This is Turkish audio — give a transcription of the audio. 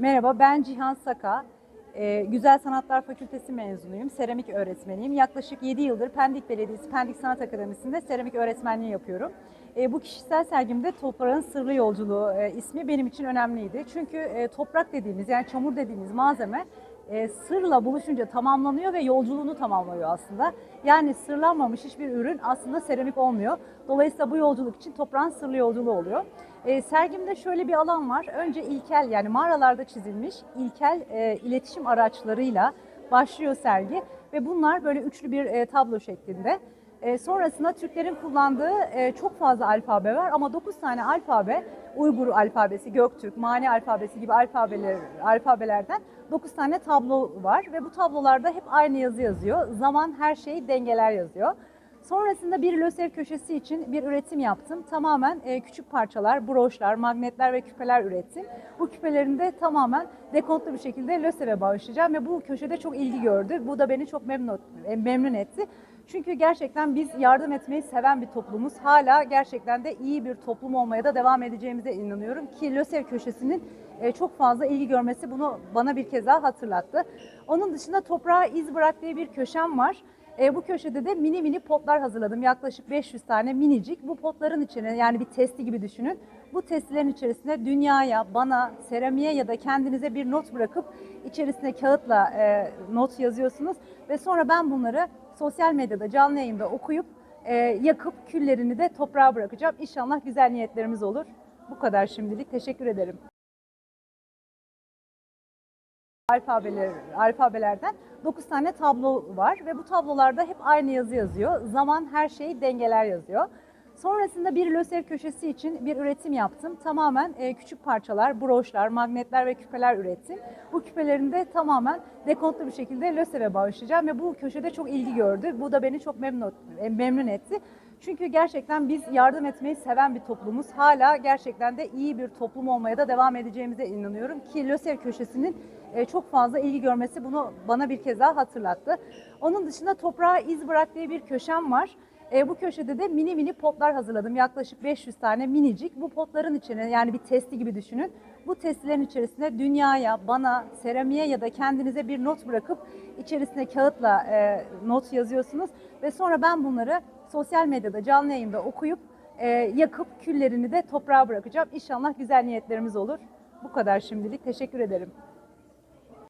Merhaba, ben Cihan Saka. Ee, Güzel Sanatlar Fakültesi mezunuyum. Seramik öğretmeniyim. Yaklaşık 7 yıldır Pendik Belediyesi Pendik Sanat Akademisi'nde seramik öğretmenliği yapıyorum. Ee, bu kişisel sergimde Toprağın Sırlı Yolculuğu e, ismi benim için önemliydi. Çünkü e, toprak dediğimiz yani çamur dediğimiz malzeme e, sırla buluşunca tamamlanıyor ve yolculuğunu tamamlıyor aslında. Yani sırlanmamış hiçbir ürün aslında seramik olmuyor. Dolayısıyla bu yolculuk için toprağın sırlı yolculuğu oluyor. E, sergimde şöyle bir alan var. Önce ilkel yani mağaralarda çizilmiş ilkel e, iletişim araçlarıyla başlıyor sergi ve bunlar böyle üçlü bir e, tablo şeklinde. E, sonrasında Türklerin kullandığı e, çok fazla alfabe var ama 9 tane alfabe, Uygur alfabesi, Göktürk, Mani alfabesi gibi alfabeler, alfabelerden 9 tane tablo var ve bu tablolarda hep aynı yazı yazıyor. Zaman, her şey, dengeler yazıyor. Sonrasında bir lösev köşesi için bir üretim yaptım. Tamamen e, küçük parçalar, broşlar, magnetler ve küpeler ürettim. Bu küpelerini de tamamen dekontlu bir şekilde löseve bağışlayacağım ve bu köşede çok ilgi gördü. Bu da beni çok memnun, e, memnun etti. Çünkü gerçekten biz yardım etmeyi seven bir toplumuz. Hala gerçekten de iyi bir toplum olmaya da devam edeceğimize inanıyorum ki LÖSEV köşesinin e, çok fazla ilgi görmesi bunu bana bir kez daha hatırlattı. Onun dışında toprağa iz bırak diye bir köşem var. E, bu köşede de mini mini potlar hazırladım. Yaklaşık 500 tane minicik. Bu potların içine yani bir testi gibi düşünün. Bu testilerin içerisine dünyaya, bana, seramiğe ya da kendinize bir not bırakıp içerisine kağıtla e, not yazıyorsunuz. Ve sonra ben bunları sosyal medyada canlı yayında okuyup e, yakıp küllerini de toprağa bırakacağım. İnşallah güzel niyetlerimiz olur. Bu kadar şimdilik. Teşekkür ederim. Alfabeler, alfabelerden 9 tane tablo var ve bu tablolarda hep aynı yazı yazıyor. Zaman, her şey, dengeler yazıyor. Sonrasında bir lösev köşesi için bir üretim yaptım. Tamamen e, küçük parçalar, broşlar, magnetler ve küpeler ürettim. Bu küpelerini de tamamen dekontlu bir şekilde löseve bağışlayacağım ve bu köşede çok ilgi gördü. Bu da beni çok memnun, e, memnun etti. Çünkü gerçekten biz yardım etmeyi seven bir toplumuz. Hala gerçekten de iyi bir toplum olmaya da devam edeceğimize inanıyorum ki LÖSEV köşesinin e, çok fazla ilgi görmesi bunu bana bir kez daha hatırlattı. Onun dışında toprağa iz bırak diye bir köşem var. E, bu köşede de mini mini potlar hazırladım. Yaklaşık 500 tane minicik. Bu potların içine yani bir testi gibi düşünün. Bu testilerin içerisine dünyaya, bana, seramiğe ya da kendinize bir not bırakıp içerisine kağıtla e, not yazıyorsunuz. Ve sonra ben bunları sosyal medyada canlı yayında okuyup e, yakıp küllerini de toprağa bırakacağım. İnşallah güzel niyetlerimiz olur. Bu kadar şimdilik. Teşekkür ederim.